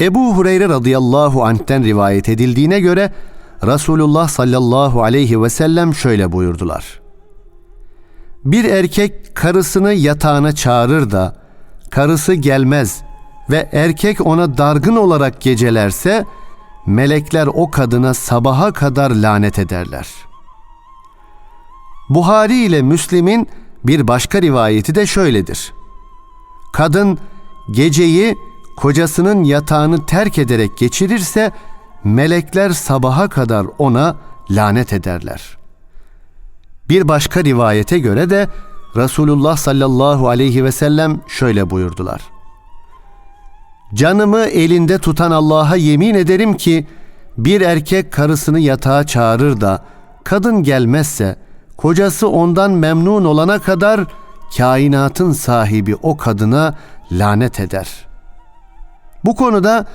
Ebu Hureyre radıyallahu anh'ten rivayet edildiğine göre Resulullah sallallahu aleyhi ve sellem şöyle buyurdular. Bir erkek karısını yatağına çağırır da karısı gelmez ve erkek ona dargın olarak gecelerse melekler o kadına sabaha kadar lanet ederler. Buhari ile Müslim'in bir başka rivayeti de şöyledir. Kadın geceyi kocasının yatağını terk ederek geçirirse melekler sabaha kadar ona lanet ederler. Bir başka rivayete göre de Resulullah sallallahu aleyhi ve sellem şöyle buyurdular. Canımı elinde tutan Allah'a yemin ederim ki bir erkek karısını yatağa çağırır da kadın gelmezse kocası ondan memnun olana kadar kainatın sahibi o kadına lanet eder. Bu konuda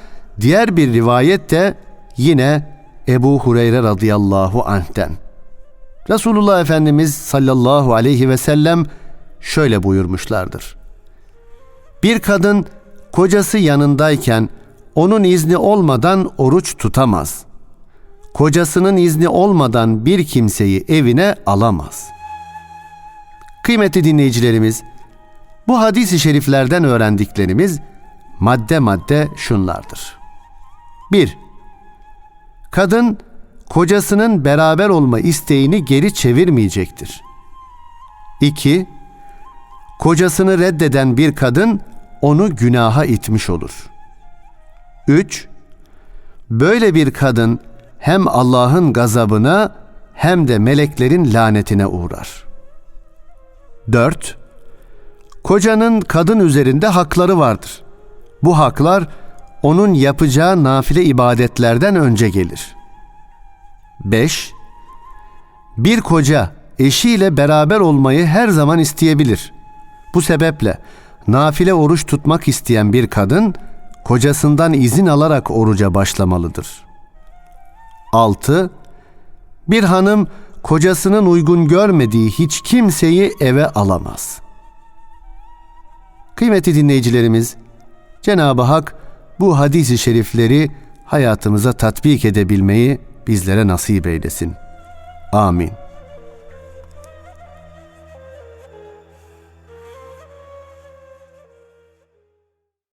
diğer bir rivayet de yine Ebu Hureyre radıyallahu anh'ten. Resulullah Efendimiz sallallahu aleyhi ve sellem şöyle buyurmuşlardır. Bir kadın kocası yanındayken onun izni olmadan oruç tutamaz. Kocasının izni olmadan bir kimseyi evine alamaz. Kıymetli dinleyicilerimiz, bu hadis-i şeriflerden öğrendiklerimiz madde madde şunlardır. 1. Kadın kocasının beraber olma isteğini geri çevirmeyecektir. 2. Kocasını reddeden bir kadın onu günaha itmiş olur. 3. Böyle bir kadın hem Allah'ın gazabına hem de meleklerin lanetine uğrar. 4. Kocanın kadın üzerinde hakları vardır. Bu haklar onun yapacağı nafile ibadetlerden önce gelir. 5. Bir koca eşiyle beraber olmayı her zaman isteyebilir. Bu sebeple nafile oruç tutmak isteyen bir kadın kocasından izin alarak oruca başlamalıdır. 6. Bir hanım kocasının uygun görmediği hiç kimseyi eve alamaz. Kıymetli dinleyicilerimiz, Cenab-ı Hak bu hadis-i şerifleri hayatımıza tatbik edebilmeyi bizlere nasip eylesin. Amin.